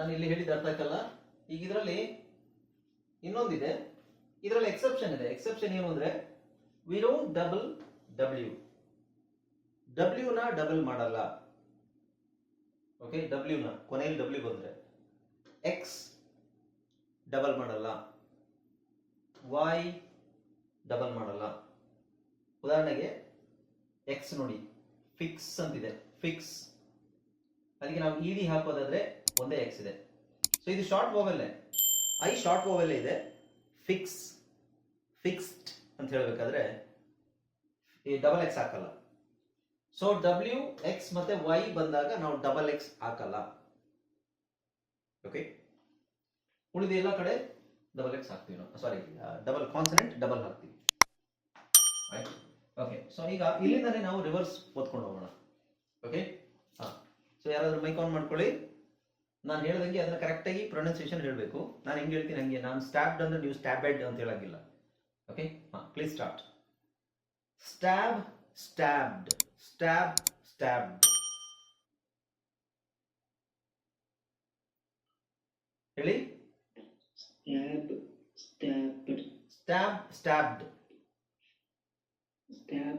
ನಾನು ಇಲ್ಲಿ ಹೇಳಿದ ಅರ್ಥ ಆಗಲ್ಲ ಈಗ ಇದರಲ್ಲಿ ಇನ್ನೊಂದಿದೆ. ಇದರಲ್ಲಿ ಎಕ್ಸೆಪ್ಷನ್ ಇದೆ. ಎಕ್ಸೆಪ್ಷನ್ ಏನು ಅಂದ್ರೆ we don't double W W ನ ಡಬಲ್ ಮಾಡಲ್ಲ. ಓಕೆ ಡಬ್ಲ್ಯೂ ನ, ಕೊನೆಯಲ್ಲಿ ಡಬ್ಲ್ಯೂ ಬಂದ್ರೆ. ಎಕ್ಸ್ ಡಬಲ್ ಮಾಡಲ್ಲ. ವೈ ಡಬಲ್ ಮಾಡಲ್ಲ. ಉದಾಹರಣೆಗೆ ಎಕ್ಸ್ ನೋಡಿ ಫಿಕ್ಸ್ ಅಂತಿದೆ. ಫಿಕ್ಸ್ ಅದಕ್ಕೆ ನಾವು ಇ ಡಿ ಹಾಕೋದಾದ್ರೆ ಒಂದೇ ಎಕ್ಸ್ ಇದೆ. ಸೊ ಇದು short vowel I short vowel ಇದೆ. ಫಿಕ್ಸ್ ಫಿಕ್ಸ್ಡ್ ಅಂತ ಹೇಳಬೇಕಾದ್ರೆ ಈ ಡಬಲ್ ಎಕ್ಸ್ ಹಾಕಲ್ಲ. ಸೊ ಡಬ್ಲ್ಯೂ ಎಕ್ಸ್ ಮತ್ತೆ ವೈ ಬಂದಾಗ ನಾವು ಡಬಲ್ ಎಕ್ಸ್ ಹಾಕಲ್ಲ. ಓಕೆ ಉಳಿದ ಎಲ್ಲ ಕಡೆ ಡಬಲ್ ಎಕ್ಸ್ ಹಾಕ್ತೀವಿ ನಾವು. ಸಾರಿ ಡಬಲ್ ಕಾನ್ಸನೆಂಟ್ ಡಬಲ್ ಹಾಕ್ತೀವಿ. ಓಕೆ ಸೊ ಈಗ ಇಲ್ಲಿಂದಲೇ ನಾವು ರಿವರ್ಸ್ ಓದ್ಕೊಂಡು ಹೋಗೋಣ. ಓಕೆ ಹಾ. ಸೊ ಯಾರಾದರೂ ಮೈಕ್ ಆನ್ ಮಾಡ್ಕೊಳ್ಳಿ. ನಾನು ಹೇಳ್ದಂಗೆ ಅದನ್ನ ಕರೆಕ್ಟಾಗಿ ಪ್ರೊನೌನ್ಸಿಯೇಷನ್ ಹೇಳಬೇಕು. ನಾನು ಹೆಂಗೆ ಹೇಳ್ತೀನಿ ಹಂಗೆ ನಾನು ಸ್ಟ್ಯಾಬ್ಡ್ ಅಂದ್ರೆ ನೀವು ಸ್ಟ್ಯಾಬೆಡ್ ಅಂತ ಹೇಳಂಗಿಲ್ಲ. ಓಕೆ ಹಾ please start stab stabbed stab stabbed ಹೇಳಿ? Stab, stabbed, stab stabbed stab,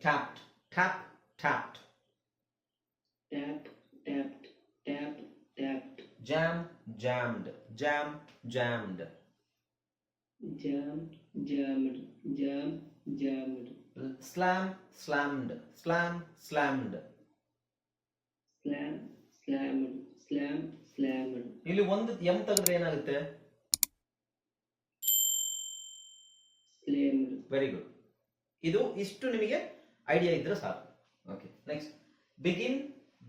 tapped tap tapped. tap, tapped, tap, tapped, Jam, jammed, jam, jammed. jam, jammed, jam, jammed, Slam, slammed, slam, slammed. slam, slammed, slam, slammed, ಇಲ್ಲಿ ಒಂದು M ತೆಗೆದ್ರೆ ಏನಾಗುತ್ತೆ slammed, very good ಇದು ಇಷ್ಟು ನಿಮಗೆ idea ಇದ್ರೆ ಸಾಕು okay next begin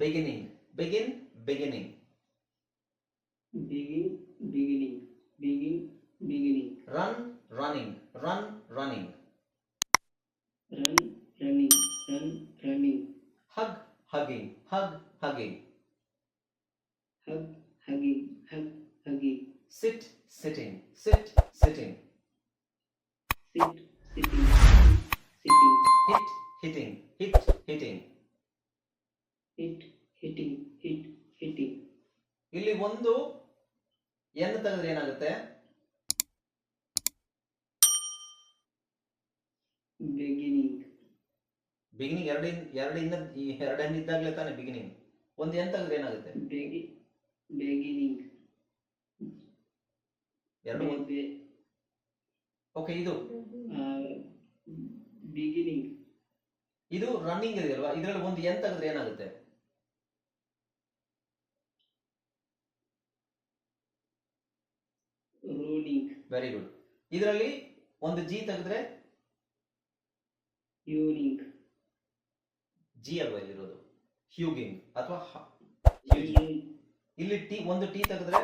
beginning begin beginning begin, beginning, begin, beginning, run running run running run, running, run, running, hug hugging hug hugging hug, hugging, hug, hugging, sit sitting sit sitting sit, sitting, sitting, hit hitting hit hitting hit, hitting, hit, hitting, ಇಲ್ಲಿ ಒಂದು N ತೆಗೆದ್ರೆ ಏನಾಗುತ್ತೆ? Beginning beginning ಎರಡು ಎರಡಿಂದ ಎರಡು ಹೆಣ್ಣು ಇದ್ದಾಗಲೇ ತಾನೆ beginning ಒಂದು ಎನ್ ತೆಗೆದ್ರೆ ಏನಾಗುತ್ತೆ? ಬೆಗಿ ಬೆಗಿನಿಂಗ್ ಎರಡು ಓಕೆ ಇದು. beginning, ಇದು ರನ್ನಿಂಗ್ ಇದೆಯಲ್ವಾ ಇದರಲ್ಲಿ ಒಂದು ಎನ್ ತೆಗೆದ್ರೆ ಏನಾಗುತ್ತೆ? ರೂಲಿಂಗ್ ವೆರಿ ಗುಡ್ ಇದರಲ್ಲಿ ಒಂದು ಜಿ ತೆಗೆದ್ರೆ? ಯೂರಿಂಗ್ ಜಿ ಅಲ್ವಾ ಇಲ್ಲಿರೋದು? ಹ್ಯೂಗಿಂಗ್ ಅಥವಾ ಇಲ್ಲಿ ಟಿ ಒಂದು ಟಿ ತೆಗೆದ್ರೆ?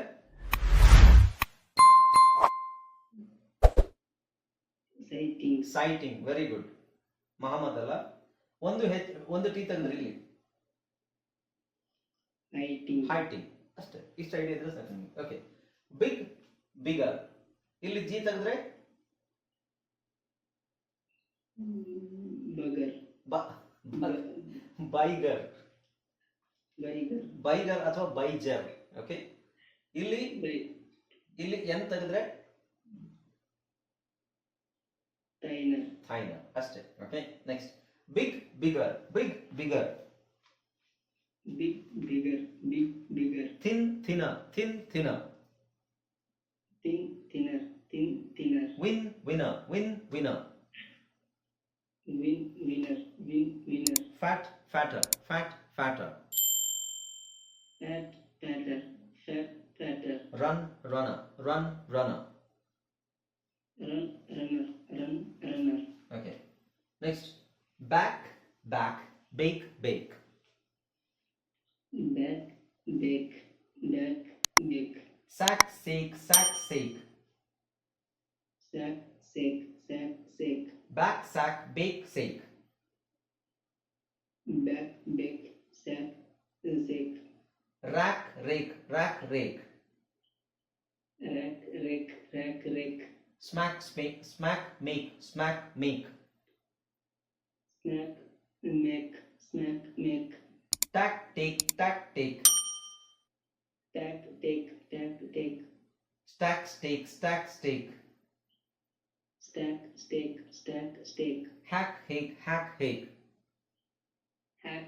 Siting siting very good Mohammed ಅಲ್ಲ? ಒಂದು ಹೆಚ್ ಒಂದು ಟಿ ತೆಗೆದ್ರೆ ಇಲ್ಲಿ? ಹೈಟಿಂಗ್ ಅಷ್ಟೇ. ಇಷ್ಟು ಐಡಿಯಾ ಇದ್ರೆ ಸರ್ ನಿಮಗೆ. ಓಕೆ ಬಿಗ್ ಬಿಗರ್ ಇಲ್ಲಿ ಜಿ ತೆಗೆದ್ರೆ bugger, ಬೈಗರ್. ಬೈಗರ್. ಅಥವಾ ಬೈಜರ್. ಓಕೆ ಇಲ್ಲಿ ಇಲ್ಲಿ ಎನ್ ತೆಗೆದ್ರೆ ಥೈನರ್ ಅಷ್ಟೇ. Okay next Big, bigger. Big, bigger. Big, bigger. Big, bigger. Thin, thinner. Thin, thinner. Thin, thinner. Thin, thinner. Win, winner. Win, winner. Win, winner. Win, winner. Fat, fatter. Fat, fatter. Fat, fatter. Fat, fatter. Run, runner. Run, runner. Run, runner. Run, runner. Okay. Next back, back, bake, bake. Back, bake, back, bake. Sack, shake, sack, shake. Sack, shake, sack, shake. Back, sack, bake, shake. Back, bake, sack, shake. Rack, rake, rack, rake. Rack, rake, rack, rake. Smack, smack, smack, make, smack, make. Snack, make, snack, make, tack take tack take tack, take, tack, take, Stack, stick, stack, stick. stack, stick, stack, stick. Hack, hake hack, hake hack,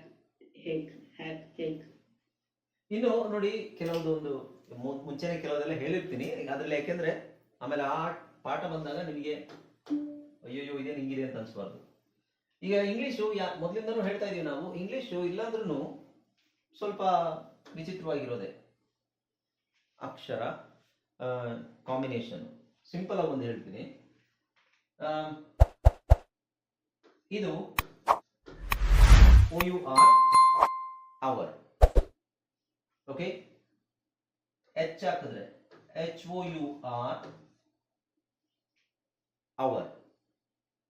hick, hack, hick. ಇನ್ನು ನೋಡಿ ಕೆಲವೊಂದು ಮುಂಚೆನೆ ಕೆಲವೊಂದೆಲ್ಲ ಹೇಳಿರ್ತೀನಿ ಅದ್ರಲ್ಲಿ ಯಾಕೆಂದ್ರೆ ಆಮೇಲೆ ಆ ಪಾಠ ಬಂದಾಗ ನಿಮಗೆ ಅಯ್ಯೋಯ್ಯೋ ಇದೇನು ಹಿಂಗಿದೆ ಅಂತ ಅನ್ಸ್ಬಾರ್ದು ಈಗ ಇಂಗ್ಲಿಷು ಯಾ, ಮೊದಲಿಂದನೂ ಹೇಳ್ತಾ ಇದೀವಿ ನಾವು ಇಂಗ್ಲಿಷು ಇಲ್ಲಾಂದ್ರೂ ಸ್ವಲ್ಪ ವಿಚಿತ್ರವಾಗಿರೋದೆ. ಅಕ್ಷರ ಕಾಂಬಿನೇಷನ್ ಸಿಂಪಲ್ ಆಗಿ ಒಂದು ಹೇಳ್ತೀನಿ. ಇದು O U R our okay H ಹಾಕಿದ್ರೆ H O U R hour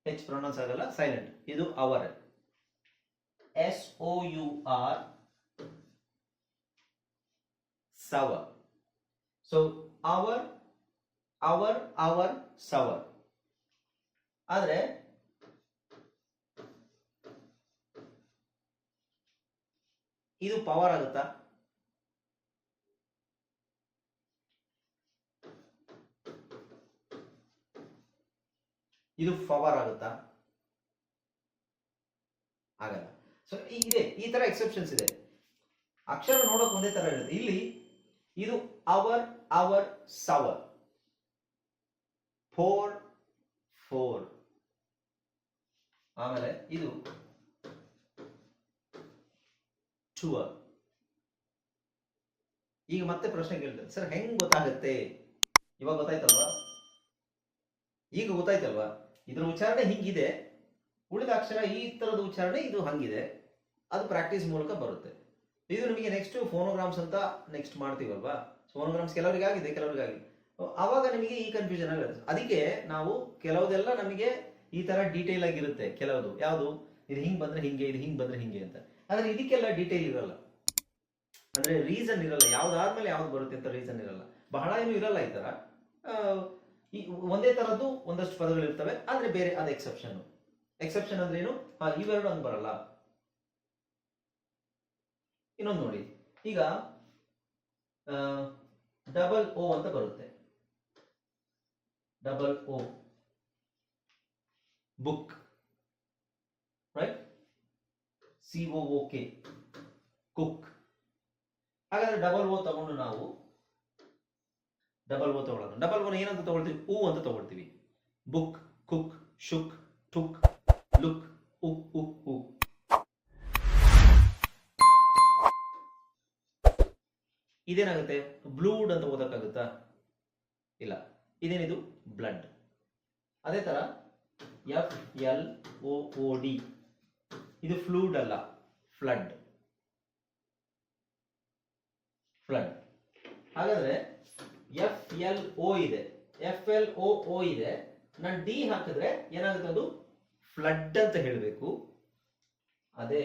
H pronounce ಆಗಲ್ಲ ಸೈಲೆಂಟ್ ಇದು hour. S O U R sour so hour hour hour sour ಆದರೆ, ಇದು ಪವರ್ ಆಗುತ್ತಾ? ಇದು ಪವರ್ ಆಗುತ್ತಾ? ಆಗಲ್ಲ. ಸೊ ಇದೆ, ಈ ತರ ಎಕ್ಸೆಪ್ಷನ್ಸ್ ಇದೆ. ಅಕ್ಷರ ನೋಡೋಕೆ ಒಂದೇ ತರ ಇರುತ್ತೆ. ಇಲ್ಲಿ, ಇದು hour hour sour four four ಆಮೇಲೆ ಇದು ಟುವರ್ ಈಗ ಮತ್ತೆ ಪ್ರಶ್ನೆ ಕೇಳ್ತಾರೆ ಸರ್ ಹೆಂಗ್ ಗೊತ್ತಾಗುತ್ತೆ? ಇವಾಗ ಗೊತ್ತಾಯ್ತಲ್ವಾ? ಈಗ ಗೊತ್ತಾಯ್ತಲ್ವಾ? ಇದ್ರ ಉಚ್ಚಾರಣೆ ಹಿಂಗಿದೆ. ಉಳಿದ ಅಕ್ಷರ ಈ ಥರದ ಉಚ್ಚಾರಣೆ, ಇದು ಹಂಗಿದೆ. ಅದು ಪ್ರಾಕ್ಟೀಸ್ ಮೂಲಕ ಬರುತ್ತೆ. ಇದು ನಿಮಗೆ ನೆಕ್ಸ್ಟ್ ಫೋನೋಗ್ರಾಮ್ಸ್ ಅಂತ ನೆಕ್ಸ್ಟ್ ಮಾಡ್ತೀವಲ್ವಾ? ಫೋನೋಗ್ರಾಮ್ಸ್ ಕೆಲವರಿಗೆ ಆಗಿದೆ ಕೆಲವರಿಗೆ ಆಗಿದೆ ಅವಾಗ ನಿಮಗೆ ಈ ಕನ್ಫ್ಯೂಷನ್ ಆಗಿರುತ್ತೆ ಅದಕ್ಕೆ ನಾವು ಕೆಲವುದೆಲ್ಲ ನಮಗೆ ಈ ತರ ಡೀಟೇಲ್ ಆಗಿರುತ್ತೆ. ಕೆಲವುದು. ಯಾವುದು? ಇದು ಹಿಂಗೆ ಬಂದ್ರೆ ಹಿಂಗೆ, ಇದು ಹಿಂಗೆ ಬಂದ್ರೆ ಹಿಂಗೆ ಅಂತ. ಆದ್ರೆ ಇದಕ್ಕೆಲ್ಲ ಡೀಟೇಲ್ ಇರಲ್ಲ. ಅಂದ್ರೆ ರೀಸನ್ ಇರಲ್ಲ. ಯಾವ್ದಾದ್ಮೇಲೆ ಯಾವ್ದು ಬರುತ್ತೆ ಅಂತ ರೀಸನ್ ಇರಲ್ಲ. ಬಹಳ ಏನು ಇರಲ್ಲ ಈ ತರ. ಈ ಒಂದೇ ತರದ್ದು ಒಂದಷ್ಟು ಪದಗಳು ಇರ್ತವೆ ಆದ್ರೆ ಬೇರೆ ಅದು ಎಕ್ಸೆಪ್ಷನ್ ಎಕ್ಸೆಪ್ಷನ್ ಅಂದ್ರೆ ಏನು? ಇವೆರಡು ಹಂಗ್ ಬರಲ್ಲ. ಇನ್ನೊಂದು ನೋಡಿ. ಈಗ ಡಬಲ್ ಓ ಅಂತ ಬರುತ್ತೆ. Double O book right C K cook ಹಾಗಾದ್ರೆ ಡಬಲ್ ಓ ತಗೊಂಡು ನಾವು ಡಬಲ್ ಓ ತಗೊಳ್ಳೋಣ ಡಬಲ್ ಓನ ಏನಂತ ತಗೊಳ್ತೀವಿ? ಹೂ ಅಂತ ತಗೊಳ್ತೀವಿ. Book cook shook took look ಉ ಉ ಉ ಇದೇನಾಗುತ್ತೆ? ಬ್ಲೂಡ್ ಅಂತ ಓದಕ್ಕಾಗುತ್ತಾ? ಇಲ್ಲ. ಇದೇನಿದು? ಬ್ಲಡ್ ಅದೇ ತರ F L O O D ಇದು ಫ್ಲೂಡ್ ಅಲ್ಲ. ಫ್ಲಡ್ ಫ್ಲಡ್ ಹಾಗಾದ್ರೆ ಎಫ್ ಎಲ್ ಓ ಇದೆ. ಎಫ್ ಎಲ್ ಓ ಓ ಇದೆ. ನಾನು ಡಿ ಹಾಕಿದ್ರೆ ಏನಾಗುತ್ತೆ ಅದು? ಫ್ಲಡ್ ಅಂತ ಹೇಳಬೇಕು. ಅದೇ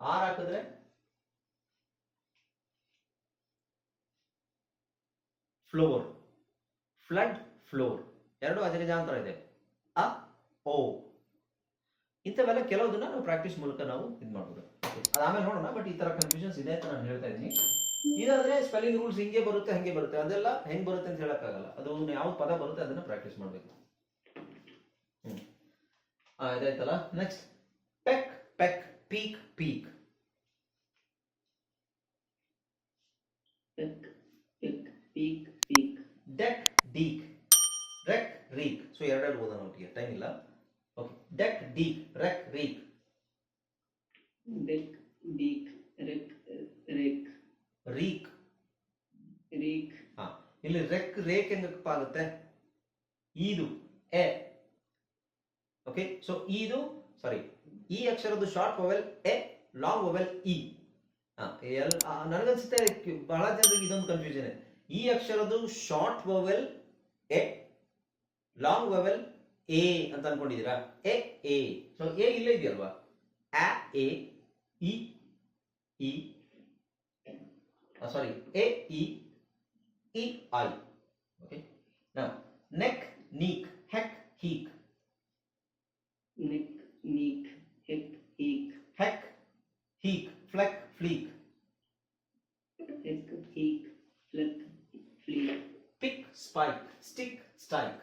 ಆರ್ ಹಾಕಿದ್ರೆ? ಫ್ಲೋರ್ ಫ್ಲಡ್ ಫ್ಲೋರ್ ಎರಡು ಅಜಗಜಾಂತರ ಇದೆ. ಅ ಓ ಇಂಥವೆಲ್ಲ ಕೆಲವುದನ್ನ ನಾವು ಪ್ರಾಕ್ಟೀಸ್ ಮೂಲಕ ನಾವು ಇದು ಮಾಡ್ಬೋದು ಅದಾದ್ಮೇಲೆ ನೋಡೋಣ ಬಟ್ ಈ ತರ ಕನ್ಫ್ಯೂಷನ್ಸ್ ಇದೆ ಅಂತ ನಾನು ಹೇಳ್ತಾ ಇದ್ದೀನಿ. ಇದಾದ್ರೆ ಸ್ಪೆಲ್ಲಿಂಗ್ ರೂಲ್ಸ್ ಹಿಂಗೆ ಬರುತ್ತೆ ಹಂಗೆ ಬರುತ್ತೆ. ಅದೆಲ್ಲ ಹೆಂಗ್ ಬರುತ್ತೆ ಅಂತ ಹೇಳಕ್ಕಾಗಲ್ಲ. ಅದು ಯಾವ ಪದ ಬರುತ್ತೆ ಅದನ್ನ ಪ್ರಾಕ್ಟೀಸ್ ಮಾಡಬೇಕು. ಹ್ಮ್. ಆ, ಇದಾಯ್ತಲ್ಲ? Next peck peck peek peek ಇಕ್ peek peek deck deke wreck reek so ಎರಡೆರಡು ಓದೋಣ ಒಟ್ಟಿಗೆ. ಟೈಮ್ ಇಲ್ಲ. Okay deck deke wreck reek deck deke wreck rake, reek. Reek. ಹಾ ಇಲ್ಲಿ ರೆಕ್ ರೇಕ್ ಹೆಂಗಪ್ಪ ಆಗುತ್ತೆ? ಈದು ಎ. ಓಕೆ ಸೊ ಈದು ಸಾರಿ ಈ ಅಕ್ಷರದ್ದು short mobile A long vowel E. ನನಗನ್ಸುತ್ತೆ ಬಹಳ ಜನರಿಗೆ ಇದೊಂದು ಕನ್ಫ್ಯೂಷನ್ ಈ ಅಕ್ಷರದ್ದು short vowel A long vowel A ಅಂತ ಅನ್ಕೊಂಡಿದ್ದೀರಾ? A A. ಸೊ ಎ ಇಲ್ಲೇ ಇದೆಯಲ್ವಾ? A E E sorry A E E I. Okay. Now neck, neck, heck, heek, neck, neek, heck, heek, heck, heek, fleck, fleek, heck, heek, fleck, fleek, pick, spike, stick, strike,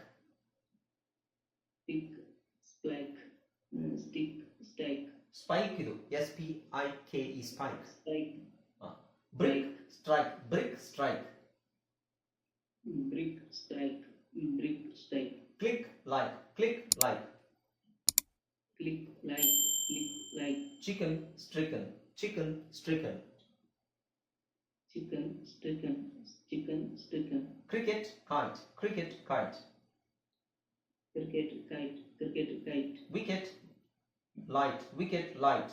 pick, spike, uh, stick, stake, spike ಇದು S P I K E spike, spike, brick, strike, brick, strike, brick, strike, brick, strike, click, like, click, like, click, like, click, like, chicken, stricken, chicken, stricken, chicken, stricken, chicken, stricken, cricket, kite, cricket, kite, cricket, kite, cricket, kite, wicket, light, wicket, light,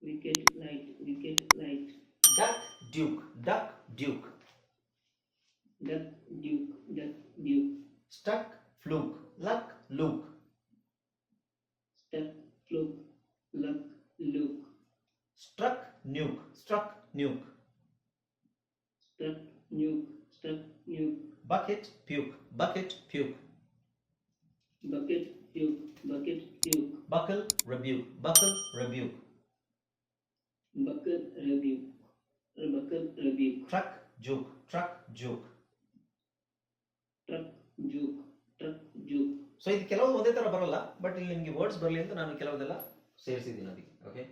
wicket, light, wicket, light, duck, duke, duck, duke, duck, duke, duck, duke, stuck, fluke, luck, luke, stuck, fluke, luck, luke, struck, nuke, struck, nuke. struck, nuke, struck, nuke, bucket puke bucket puke. Bucket, puke, bucket, puke, buckle rebuke buckle rebuke. Bucket, rebuke, bucket, lebih truck juk truck juk truck, juk truck, juk so ಇದು ಕೆಲವು ಒಂದೇ ತರ ಬರಲ್ಲ but ಇಲ್ಲಿ ನಿಮಗೆ words ಬರಲಿ ಅಂತ ನಾನು ಕೆಲವುದೆಲ್ಲ ಸೇರಿಸಿದ್ದೀನಿ ಅದಕ್ಕೆ ಓಕೆ